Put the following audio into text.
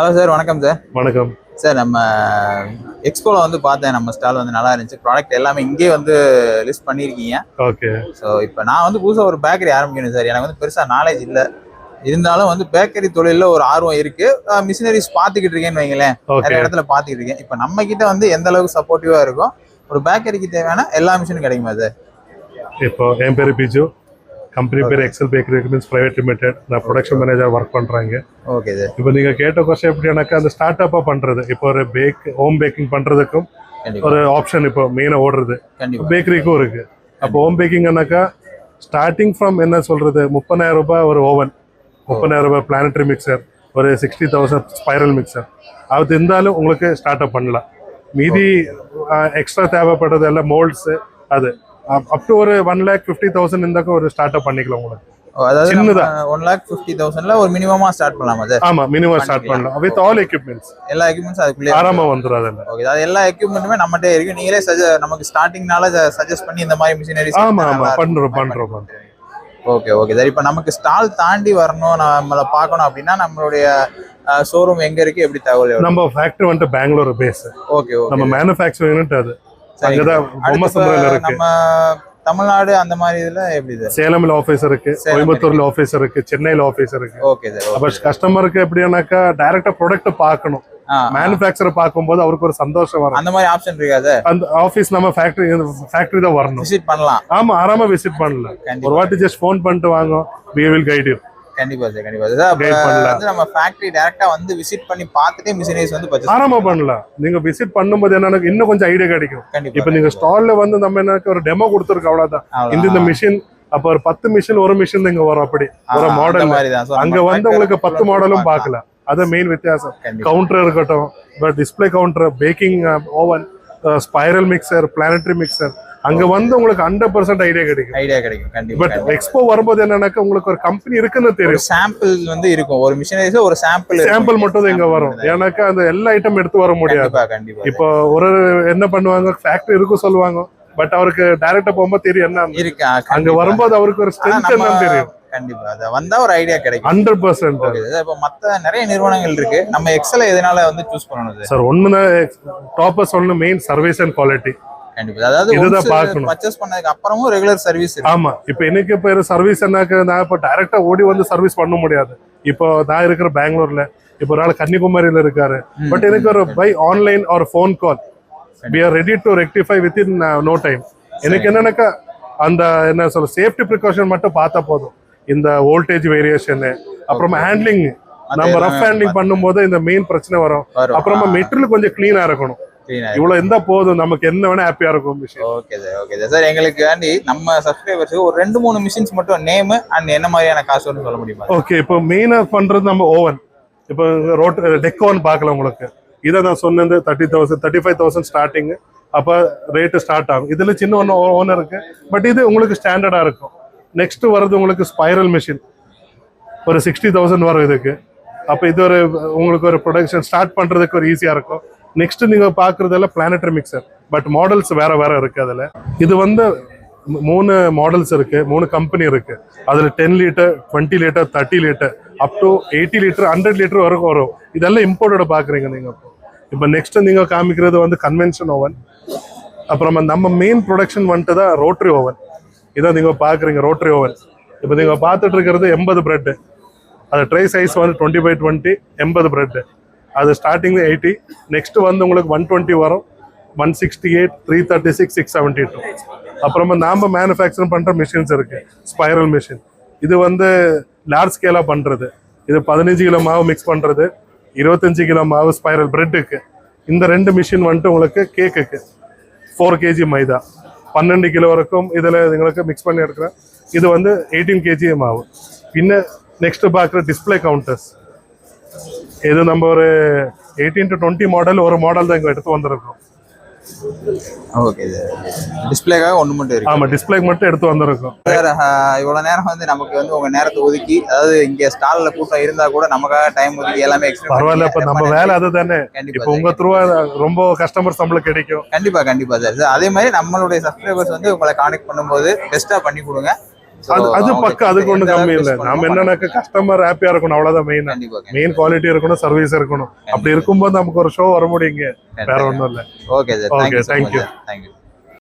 Hello sir வணக்கம் sir. வணக்கம். Sir நம்ம எக்ஸ்போல வந்து பார்த்தேன் நம்ம ஸ்டால் வந்து நல்லா இருந்துச்சு. ப்ராடக்ட் எல்லாமே இங்கேயே வந்து லிஸ்ட் பண்ணியிருக்கீங்க. ஓகே. ஸோ இப்போ நான் வந்து புதுசாக ஒரு பேக்கரி ஆரம்பிக்கணும் சார். எனக்கு வந்து பெருசாக நாலேஜ் இல்லை. இருந்தாலும் வந்து பேக்கரி தொழிலில் ஒரு ஆர்வம் இருக்கு. மிஷினரிஸ் பார்த்துக்கிட்டு இருக்கேன்னு வைங்களேன். நிறைய இடத்துல பார்த்துக்கிட்டு இருக்கேன். இப்போ நம்ம கிட்ட வந்து எந்த அளவுக்கு சப்போர்ட்டிவாக இருக்கும் ஒரு பேக்கரிக்கு தேவையான எல்லா மிஷினும் கிடைக்குமா சார்? இப்போ என் பேர் பிஜு. கம்பெனி பேர் Excel bakery means private limited நான் ப்ரொடக்ஷன் மேனேஜர் ஒர்க் பண்ணுறாங்க ஓகே சார் இப்போ நீங்கள் கேட்ட கொஸ்டின் எப்படி எனக்கு அந்த ஸ்டார்ட் அப்பாக பண்ணுறது இப்போ ஒரு பேக் ஹோம் பேக்கிங் பண்ணுறதுக்கும் ஒரு ஆப்ஷன் இப்போ மெயினாக ஓடுறது. பேக்கரிக்கும் இருக்குது அப்போ ஹோம் பேக்கிங்னாக்கா ஸ்டார்டிங் ஃப்ரம் என்ன சொல்கிறது முப்பதாயிரம் ரூபாய் ஒரு ஓவன் முப்பதாயிரம் ரூபாய் பிளானட்டரி மிக்சர் ஒரு சிக்ஸ்டி தௌசண்ட் ஸ்பைரல் மிக்சர் அது இருந்தாலும் உங்களுக்கு ஸ்டார்ட் அப் பண்ணலாம். மீதி எக்ஸ்ட்ரா தேவைப்படுறது எல்லாம் மோல்ட்ஸு அது. அப் டு ஒரு ஒன் லேக் ஃபிஃப்டி தௌசண்ட் இருந்தாக்க ஒரு ஸ்டார்ட் அப் பண்ணிக்கலாம் உங்களுக்கு. அதாவது சின்னதா. ஒன் லேக் ஃபிஃப்டி தௌசண்ட்ல ஒரு மினிமமா ஸ்டார்ட் பண்ணலாமா சார் ஆமா மினிமம் ஸ்டார்ட் பண்ணலாம். வித் ஆல் எக்யூப்மெண்ட்ஸ் எல்லா எக்யூப்மெண்ட்ஸ் அதுக்குள்ளே ஆறாம வந்துடும் அதில். ஓகே அது எல்லா எக்யூப்மெண்ட்டுமே நம்மகிட்ட இருக்கு. நீங்களே சஜ நமக்கு ஸ்டார்டிங்னால சஜஸ்ட் பண்ணி இந்த மாதிரி மிஷினரிஸ் ஆமா ஆமா. பண்றோம் பண்றோம் ஓகே ஓகே சார் இப்போ நமக்கு ஸ்டால் தாண்டி வரணும் நம்மளை பார்க்கணும் அப்படின்னா நம்மளுடைய ஷோரூம் எங்க இருக்கு? எப்படி தகவல்? நம்ம ஃபேக்டரி வந்துட்டு பெங்களூர் பேஸ் ஓகே ஓகே நம்ம மேனுஃபேக்சரிங் அது. அங்கதான் நம்ம தமிழ்நாடு அந்த மாதிரி இதுல எப்படி சார் சேலம்ல ஆபீஸ் இருக்கு. கோயம்புத்தூர்ல ஆபீஸ் இருக்கு. சென்னையில ஆபீஸ் இருக்கு. ஓகே சார் அப்ப கஸ்டமருக்கு எப்படின்னாக்கா டைரக்டா ப்ராடக்ட் பார்க்கணும். மேனுஃபேக்சர் பார்க்கும்போது அவருக்கு ஒரு சந்தோஷம் வரும். அந்த மாதிரி ஆப்ஷன் இருக்கா சார் அந்த ஆபீஸ் நம்ம ஃபேக்டரி ஃபேக்டரி தான் வரணும். விசிட் பண்ணலாம். ஆமா ஆறாம விசிட் பண்ணலாம். ஒரு வாட்டி ஜஸ்ட் ஃபோன் பண்ணிட்டு வாங்க. We will guide you. கண்டிப்பா சார் கண்டிப்பா. சார். வந்து நம்ம ஃபேக்டரி டைரக்டா வந்து விசிட் பண்ணி பார்த்துட்டே மிஷினரிஸ் வந்து ஆறாம பண்ணலாம். நீங்க விசிட் பண்ணும்போது என்னன்னா இன்னும் கொஞ்சம் ஐடியா கிடைக்கும். இப்ப நீங்க ஸ்டால்ல வந்து நம்ம என்ன ஒரு டெமோ கொடுத்துருக்கோம் அவ்வளவுதான். இந்த இந்த மிஷின் அப்ப ஒரு பத்து மிஷின் ஒரு மிஷின் இங்க வரும் அப்படி. ஒரு மாடல் அங்க வந்து உங்களுக்கு பத்து மாடலும் பார்க்கலாம். பார்க்கலாம் அது மெயின் வித்தியாசம். கவுண்டர் இருக்கட்டும் display counter baking oven spiral mixer planetary mixer அங்க வந்து உங்களுக்கு ஹண்ட்ரட் பர்சன்ட் ஐடியா கிடைக்கும். ஐடியா கிடைக்கும் கண்டிப்பா பட் எக்ஸ்போ வரும்போது என்னன்னாக்கா உங்களுக்கு ஒரு கம்பெனி இருக்குன்னு தெரியும். சாம்பிள் வந்து இருக்கும். ஒரு மிஷினரிஸ் ஒரு சாம்பிள் சாம்பிள் மட்டும் தான் இங்க வரும். ஏன்னாக்கா அந்த எல்லா ஐட்டம் எடுத்து வர முடியாது. கண்டிப்பா இப்போ ஒரு என்ன பண்ணுவாங்க? ஃபேக்டரி இருக்கும் சொல்லுவாங்க. பட் அவருக்கு டைரக்டா போகும்போது தெரியும் என்ன இருக்கு? அங்க. வரும்போது அவருக்கு ஒரு ஸ்ட்ரென்த் என்னன்னு தெரியும். கண்டிப்பா. அது வந்தா ஒரு ஐடியா கிடைக்கும். ஹண்ட்ரட் பர்சன்ட் இப்போ மத்த நிறைய நிறுவனங்கள் இருக்கு. நம்ம எக்ஸல எதனால வந்து சூஸ் பண்ணணும் சார் ஒண்ணுதான் டாப்பர் சொல்லணும் மெயின் சர்வீஸ் அண்ட் குவாலிட்டி கண்டிப்பா. அதாவது. பர்ச்சேஸ் பண்ணதுக்கு அப்புறமும் ரெகுலர் சர்வீஸ் இருக்கு. ஆமா. இப்போ எனக்கு பேர் சர்வீஸ் என்னக்க நான் இப்போ டைரக்டா ஓடி வந்து சர்வீஸ் பண்ண முடியாது. இப்போ நான் இருக்கிற பெங்களூர்ல இப்போ ஒரு ஆள் கன்னிகுமரியில இருக்காரு. பட் எனக்கு ஒரு பை ஆன்லைன் ஒரு phone call we are ready to rectify within no time எனக்கு என்னன்னாக்கா அந்த என்ன சொல்ல சேஃப்டி ப்ரிகாஷன் மட்டும் பார்த்தா போதும். இந்த வோல்டேஜ் வேரியேஷன் அப்புறமா ஹேண்ட்லிங் நம்ம ரஃப் ஹேண்ட்லிங் பண்ணும்போது இந்த மெயின் பிரச்சனை வரும். அப்புறமா மெட்டீரியல் கொஞ்சம் கிளீனா இருக்கணும். இவ்வளவு இருந்தா போதும். நமக்கு என்ன வேணா ஹாப்பியா இருக்கும் விஷயம் okay sir okay sir sir எங்களுக்கு வேண்டி நம்ம சப்ஸ்கிரைபர்ஸுக்கு ஒரு ரெண்டு மூணு மிஷின்ஸ் மட்டும் நேம் அண்ட் என்ன மாதிரியான காசு வரும்னு சொல்ல முடியுமா ஓகே இப்போ மெயினா பண்றது நம்ம ஓவன் இப்போ ரோட் டெக் ஓவன் பார்க்கலாம் உங்களுக்கு. இதை நான் சொன்னது thirty thousand thirty five thousand starting அப்போ ரேட்டு ஸ்டார்ட் ஆகும். இதுல சின்ன ஒன்று ஓனர் இருக்கு. பட் இது உங்களுக்கு ஸ்டாண்டர்டா இருக்கும். நெக்ஸ்ட் வர்றது உங்களுக்கு ஸ்பைரல் மிஷின் ஒரு சிக்ஸ்டி தௌசண்ட் வரும் இதுக்கு. அப்போ இது ஒரு உங்களுக்கு ஒரு ப்ரொடக்ஷன் ஸ்டார்ட் பண்றதுக்கு ஒரு ஈஸியா இருக்கும். நெக்ஸ்ட் நீங்க பாக்குறதெல்லாம் பிளானட்டரி மிக்சர் பட் மாடல்ஸ் வேற வேற இருக்கு அதுல. இது வந்து மூணு மாடல்ஸ் இருக்கு மூணு கம்பெனி இருக்கு. அதுல ten litre twenty litre thirty litre up to eighty litre hundred litre வரைக்கும் வரும். இதெல்லாம் இம்போர்ட்டோட பாக்குறீங்க நீங்க இப்போ. நெக்ஸ்ட் நீங்க காமிக்கிறது வந்து கன்வென்ஷன் ஓவன் அப்புறமா நம்ம மெயின் ப்ரொடக்ஷன் வந்துட்டு தான் ரோட்டரி ஓவன் இதான் நீங்க பாக்குறீங்க ரோட்டரி ஓவன் இப்போ நீங்க பார்த்துட்டு இருக்கிறது எண்பது பிரெட் அது ட்ரை சைஸ் வந்து டுவெண்ட்டி பை டுவெண்ட்டி எண்பது பிரெட் அது ஸ்டார்டிங்கில் எயிட்டி நெக்ஸ்ட்டு வந்து உங்களுக்கு ஒன் டுவெண்ட்டி வரும். One sixty eight three thirty six six seventy two அப்புறமா நாம் மேனுஃபேக்சரிங் பண்ணுற மிஷின்ஸ் இருக்குது ஸ்பைரல் மிஷின் இது வந்து லார்ஜ் ஸ்கேலாக பண்ணுறது இது பதினஞ்சு கிலோ மாவு மிக்ஸ் பண்ணுறது இருபத்தஞ்சு கிலோ மாவு ஸ்பைரல் பிரெட்டுக்கு இந்த ரெண்டு மிஷின் வந்துட்டு உங்களுக்கு கேக்குக்கு ஃபோர் கேஜி மைதா. பன்னெண்டு கிலோ வரைக்கும் இதில் எங்களுக்கு மிக்ஸ் பண்ணி எடுக்கிறேன். இது வந்து எயிட்டீன் கேஜி மாவு. பின்ன நெக்ஸ்ட் பார்க்குற டிஸ்பிளே கவுண்டர்ஸ் இது நம்ம ஒரு எயிட்டீன் டு டுவெண்ட்டி மாடல் ஒரு மாடல் தான் இங்கே எடுத்து வந்திருக்கோம். ஓகே டிஸ்பிளேக்காக ஒன்று மட்டும் இருக்கு. ஆமாம் டிஸ்பிளேக்கு மட்டும் எடுத்து வந்திருக்கோம். சார் இவ்வளோ நேரம் வந்து நமக்கு வந்து உங்க நேரத்தை ஒதுக்கி அதாவது இங்க ஸ்டால்ல கூட்டம் இருந்தா கூட நமக்காக டைம் ஒதுக்கி எல்லாமே பரவாயில்ல இப்போ நம்ம வேலை அதுதானே. கண்டிப்பா இப்போ உங்க த்ரூவா ரொம்ப கஸ்டமர்ஸ் நம்மளுக்கு கிடைக்கும். கண்டிப்பா கண்டிப்பா சார் அதே மாதிரி நம்மளுடைய சப்ஸ்கிரைபர்ஸ் வந்து உங்களை கான்டெக்ட் பண்ணும்போது பெஸ்ட்டா பண்ணி கொடுங்க. அது அது பக்கம் அதுக்கு எந்த கம்மி இல்லை. நம்ம பண்ணணுமோ என்னன்னாக்க கஸ்டமர் ஹாப்பியா இருக்கணும் அவ்வளவுதான் மெயின் மெயின் குவாலிட்டி இருக்கணும் சர்வீஸ் இருக்கணும். அப்படி இருக்கும்போது நமக்கு ஒரு ஷோ வர முடியுங்க. வேற ஒண்ணும் இல்ல. Okay Okay, thank you. தேங்க்யூ